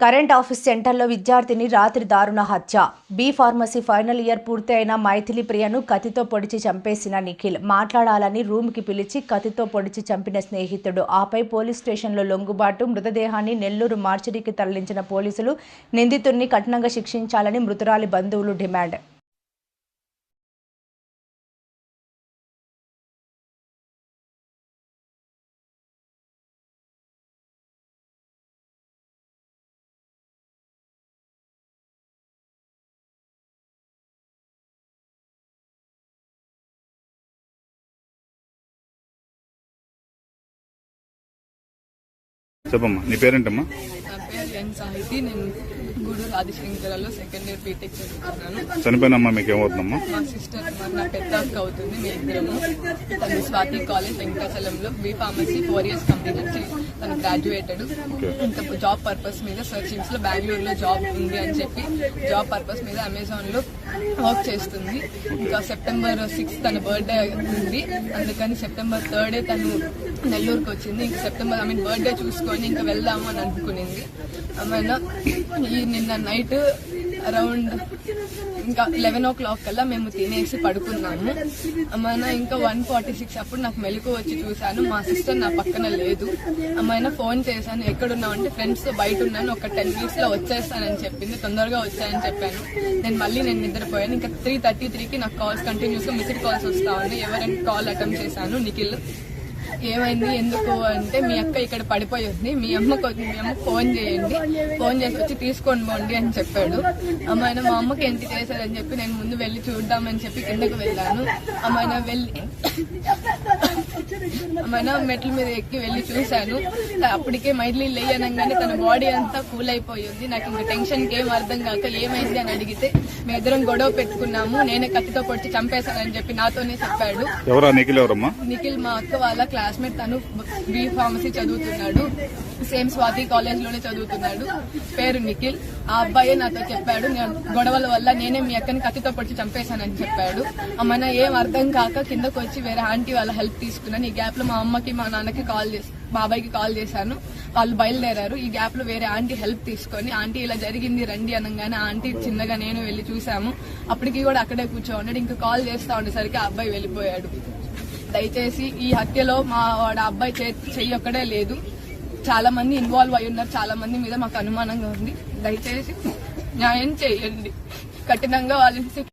Current office సెంటర్లో విద్యార్థిని రాత్రి దారుణ హత్య. బీ ఫార్మసీ ఫైనల్ ఇయర్ పూర్తయిన మైథిలి ప్రియను కత్తితో పొడిచి చంపేసిన నిఖిల్. మాట్లాడాలని రూమ్కి పిలిచి కత్తితో పొడిచి చంపిన స్నేహితుడు. ఆపై పోలీస్ స్టేషన్లో లొంగుబాటు మృతదేహాన్ని నెల్లూరు మార్చిడికి తరలించిన పోలీసులు నిందితుడిని కఠినంగా శిక్షించాలని మృతురాలి బంధువులు డిమాండ్. చెప్పమ్మా నీ పేరేంటమ్మా? నా పేరు ఎన్ సాహితి నేను ఆదిశంకరలో సెకండ్ ఇయర్ బీటెక్ చదువుతున్నాను. చనిపోయిన అమ్మ మీకు ఏమవుతుందమ్మా మా సిస్టర్ నా పెద్ద అక్క అవుతుంది మీ ఇద్దరము. తను Swathi college వెంకటాచలంలో B pharmacy four years complete చేసి తను గ్రాడ్యుయేటెడ్ ఇంకా జాబ్ పర్పస్ మీద సర్చింగ్స్లో బెంగళూరులో జాబ్ ఉంది అని చెప్పి జాబ్ పర్పస్ మీద అమెజాన్లో వర్క్ చేస్తుంది. ఇంకా సెప్టెంబర్ సిక్స్త్ తన బర్త్డే ఉంది. అందుకని సెప్టెంబర్ థర్డే తను నెల్లూరుకి వచ్చింది. ఇంకా సెప్టెంబర్ ఐ మీన్ బర్త్డే చూసుకొని ఇంకా వెళ్దాము అని అనుకునింది. ఆమెన ఈ నిన్న నైట్ అరౌండ్ ఇంకా లెవెన్ ఓ క్లాక్ కల్లా మేము తినేసి పడుకున్నాము. అమ్మాయిన ఇంకా వన్ ఫార్టీ సిక్స్ అప్పుడు నాకు మెలకు వచ్చి చూశాను. మా సిస్టర్ నా పక్కన లేదు. అమ్మాయిన ఫోన్ చేశాను ఎక్కడున్నావు? అంటే ఫ్రెండ్స్తో బయట ఉన్నాను. ఒక టెన్ మినిట్స్లో వచ్చేస్తానని చెప్పింది. తొందరగా వచ్చాయని చెప్పాను. నేను మళ్ళీ నేను నిద్రపోయాను. ఇంకా త్రీ థర్టీ త్రీకి నాకు కాల్స్ కంటిన్యూస్గా మిస్డ్ కాల్స్ వస్తా ఉన్నాయి. ఎవరైనా కాల్ అటెంప్ట్ చేశాను. నిఖిల్ ఏమైంది ఎందుకు అంటే మీ అక్క ఇక్కడ పడిపోయి ఉంది. మీ అమ్మకు మీ అమ్మకు ఫోన్ చేయండి. ఫోన్ చేసి వచ్చి తీసుకొని పోండి అని చెప్పాడు. అమ్మాయిన మా అమ్మకి ఎంత చేశారని చెప్పి నేను ముందు వెళ్ళి చూద్దామని చెప్పి కిందకు వెళ్ళాను. అమ్మాయిన వెళ్ళి అమ్మాయిన మెట్ల మీద ఎక్కి వెళ్ళి చూశాను. అప్పటికే మైడ్లీ లేయనంగానే తన బాడీ అంతా కూల్ అయిపోయి ఉంది. నాకు ఇంకా టెన్షన్కి ఏం అర్థం కాక ఏమైంది అని అడిగితే మేము ఇద్దరం గొడవ పెట్టుకున్నాము. నేనే కత్తితో పొడిచి చంపేశానని చెప్పి నాతోనే చెప్పాడు. ఎవరా? నిఖిల్ ఎవరమ్మా? నిఖిల్ మా అక్క వాళ్ళ క్లాస్మేట్ తను బి ఫార్మసీ చదువుతున్నాడు. సేమ్ స్వాతి కాలేజ్లోనే చదువుతున్నాడు. పేరు నిఖిల్. ఆ అబ్బాయే నాతో చెప్పాడు నేను గొడవల వల్ల నేనే మీ అక్కని కత్తితో పొడిచి చంపేశానని చెప్పాడు. అమ్మన ఏం అర్థం కాక కిందకు వచ్చి వేరే ఆంటీ వాళ్ళ హెల్ప్ తీసుకున్నాను. ఈ గ్యాప్లో మా అమ్మకి మా నాన్నకి కాల్ చేసి బాబాయ్కి కాల్ చేశాను. వాళ్ళు బయలుదేరారు. ఈ గ్యాప్లో వేరే ఆంటీ హెల్ప్ తీసుకొని ఆంటీ ఇలా జరిగింది రండి అనగానే ఆంటీ చిన్నగా నేను వెళ్ళి చూసాము అప్పటికి కూడా అక్కడే కూర్చో ఉన్నాడు ఇంకా కాల్ చేస్తా ఉండేసరికి ఆ అబ్బాయి వెళ్ళిపోయాడు. దయచేసి ఈ హత్యలో మా వాడు అబ్బాయి చే- చెయ్యి ఒక్కడే లేదు. చాలా మంది ఇన్వాల్వ్ అయి ఉన్నారు. చాలా మంది మీద మాకు అనుమానంగా ఉంది. దయచేసి న్యాయం చేయండి. కఠినంగా వాళ్ళని